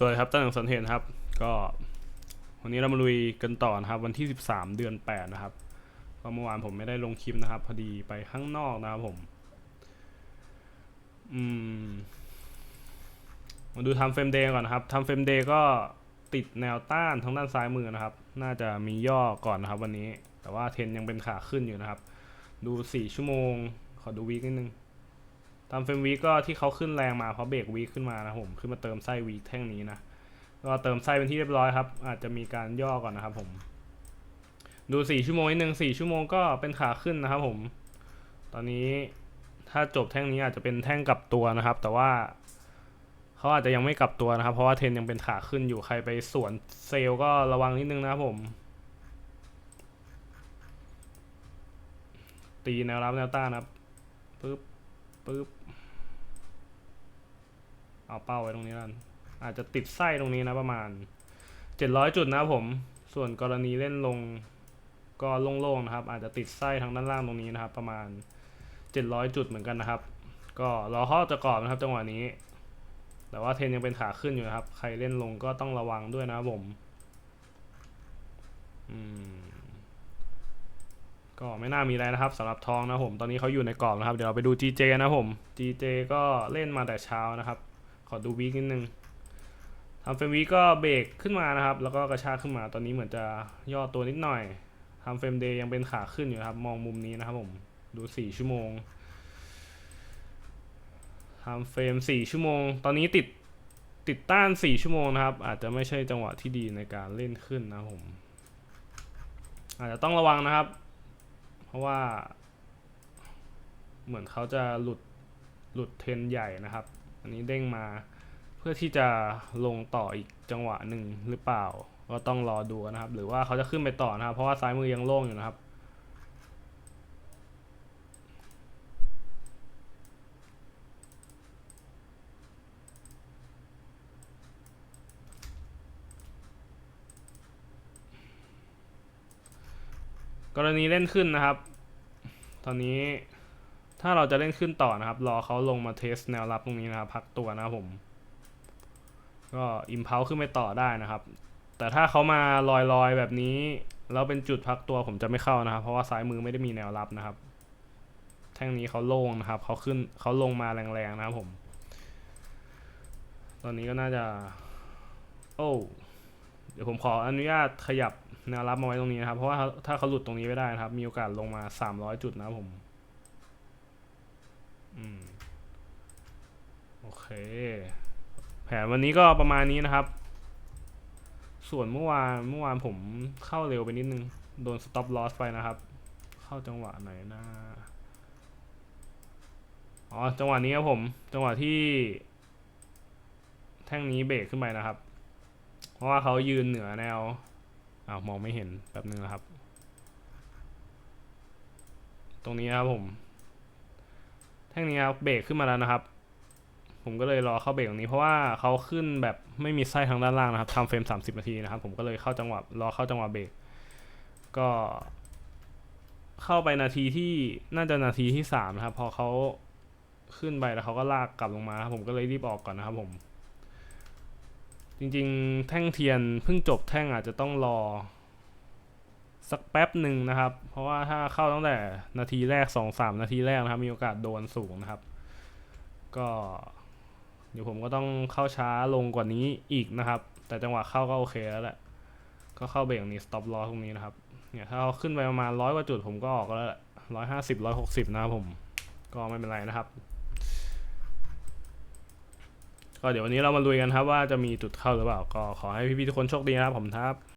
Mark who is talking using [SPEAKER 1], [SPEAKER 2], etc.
[SPEAKER 1] สวัสดีครับตั้งแต่สันเทนครับ ก็วันนี้เรามาลุยกันต่อนะครับ วันที่ 13 เดือน 8 นะครับก็เมื่อวานผมไม่ได้ลงคลิปนะครับ พอดีไปข้างนอกนะครับผม อืม มาดูทำเฟรมเดย์ก่อนนะครับทำเฟรมเดย์ก็ติดแนวต้านทางด้านซ้ายมือนะครับ น่าจะมีย่อก่อนนะครับ วันนี้ แต่ว่าเทรนยังเป็นขาขึ้นอยู่นะครับ ดู 4 ชั่วโมง ขอดูวีคนิดนึง ตามเฟรมวีก็ที่เขาขึ้นแรงมาเพราะเบรกวีขึ้นมานะผมขึ้นมาเติมไส้วีแท่งนี้นะก็เติมไส้เป็นที่เรียบร้อยครับ อาจจะมีการย่อก่อนนะครับผม ดูสี่ชั่วโมงนิดนึงสี่ชั่วโมงก็เป็นขาขึ้นนะครับผม ตอนนี้ถ้าจบแท่งนี้อาจจะเป็นแท่งกลับตัวนะครับ แต่ว่าเขาอาจจะยังไม่กลับตัวนะครับ เพราะว่าเทนยังเป็นขาขึ้นอยู่ใครไปสวนเซลก็ระวังนิดนึงนะครับผม ตีแนวรับแนวต้านครับปึ๊บ ปึ๊บ เอาเป้าไว้ตรงนี้กันอาจจะติดไส้ตรงนี้นะประมาณ 700 จุดนะผม ส่วนกรณีเล่นลงก็โล่งๆนะครับ อาจจะติดไส้ทางด้านล่างตรงนี้นะครับ ประมาณ 700 จุดเหมือนกันนะครับ ก็รอข้อจะกรอบนะครับจังหวะนี้ แต่ว่าเทนยังเป็นขาขึ้นอยู่นะครับ ใครเล่นลงก็ต้องระวังด้วยนะครับผม อืม ก็ไม่น่ามีอะไรนะครับสำหรับทองนะผม ตอนนี้เขาอยู่ในกรอบนะครับ เดี๋ยวเราไปดู GJ นะครับผม GJ ก็เล่นมาแต่เช้านะครับ ขอดูวีคนิดนึงทำเฟรมวีก็เบรกขึ้นมานะครับ แล้วก็กระชากขึ้นมาตอนนี้เหมือนจะย่อตัวนิดหน่อยทำเฟรมเดย์ยังเป็นขาขึ้นอยู่ครับ มองมุมนี้นะครับผมดู 4 ชั่วโมงทำเฟรม 4 ชั่วโมง ตอนนี้ติดติดต้าน 4 ชั่วโมงนะครับ อาจจะไม่ใช่จังหวะที่ดีในการเล่นขึ้นนะผม อาจจะต้องระวังนะครับ เพราะว่า เหมือนเขาจะหลุดหลุดเทรนใหญ่นะครับ อันนี้เด้งมาเพื่อที่จะลงต่ออีกจังหวะหนึ่งหรือเปล่า ก็ต้องรอดูนะครับ หรือว่าเขาจะขึ้นไปต่อนะครับ เพราะว่าซ้ายมือยังโล่งอยู่นะครับ กรณีเล่นขึ้นนะครับ ตอนนี้ถ้าเราจะเล่นขึ้นต่อนะครับ รอเขาลงมาเทสแนวรับตรงนี้นะครับพักตัวนะครับผม ก็อิมเพลขึ้นไปต่อได้นะครับ แต่ถ้าเขามาลอยๆแบบนี้ แล้วเป็นจุดพักตัวผมจะไม่เข้านะครับ เพราะว่าซ้ายมือไม่ได้มีแนวรับนะครับ แท่งนี้เขาโล่งนะครับเขาขึ้นเขาลงมาแรงๆนะครับผม ตอนนี้ก็น่าจะ โอ้ ดี๋ยวผมขออนุญาตขยับแนวรับมาไว้ตรงนี้นะครับ เพราะว่าถ้าเขาหลุดตรงนี้ไม่ได้นะครับ มีโอกาสลงมา300จุดนะผม อืม โอเค แผนวันนี้ก็ประมาณนี้นะครับ ส่วนเมื่อวานเมื่อวานผมเข้าเร็วไปนิดนึง โดน stop loss ไปนะครับ เข้าจังหวะไหนนะอ๋อ จังหวะนี้ครับผม จังหวะที่ แท่งนี้เบรกขึ้นไปนะครับ เพราะว่าเขายืนเหนือแนวอ้าวมองไม่เห็นแป๊บนึงนะครับ ตรงนี้นะครับผม แท่งนี้ครับเบรกขึ้นมาแล้วนะครับ ผมก็เลยรอเข้าเบรกตรงนี้เพราะว่าเขาขึ้นแบบไม่มีไส้ทางด้านล่างนะครับทำเฟรม 30 นาทีนะครับ ผมก็เลยเข้าจังหวะรอเข้าจังหวะเบรกก็เข้าไปนาทีที่น่าจะนาทีที่สามนะครับ พอเขาขึ้นไปแล้วเขาก็ลากกลับลงมาครับผมก็เลยรีบออกก่อนนะครับผม จริงๆ แท่งเทียนเพิ่งจบแท่งอาจจะต้องรอ สักแป๊บหนึ่งนะครับ เพราะว่าถ้าเข้าตั้งแต่นาทีแรกสองสามนาทีแรกนะครับ มีโอกาสโดนสูงนะครับ ก็ เดี๋ยวผมก็ต้องเข้าช้าลงกว่านี้อีกนะครับ แต่จังหวะเข้าก็โอเคแล้วแหละ ก็เข้าเบรกนี้ stop loss ตรงนี้นะครับ เนี่ยถ้าเขาขึ้นไปประมาณร้อยกว่าจุดผมก็ออกแล้วร้อยห้าสิบร้อยหกสิบนะครับผม ก็ไม่เป็นไรนะครับ ก็เดี๋ยววันนี้เรามาลุยกันครับว่าจะมีจุดเข้าหรือเปล่า ก็ขอให้พี่ๆทุกคนโชคดีนะครับผมครับ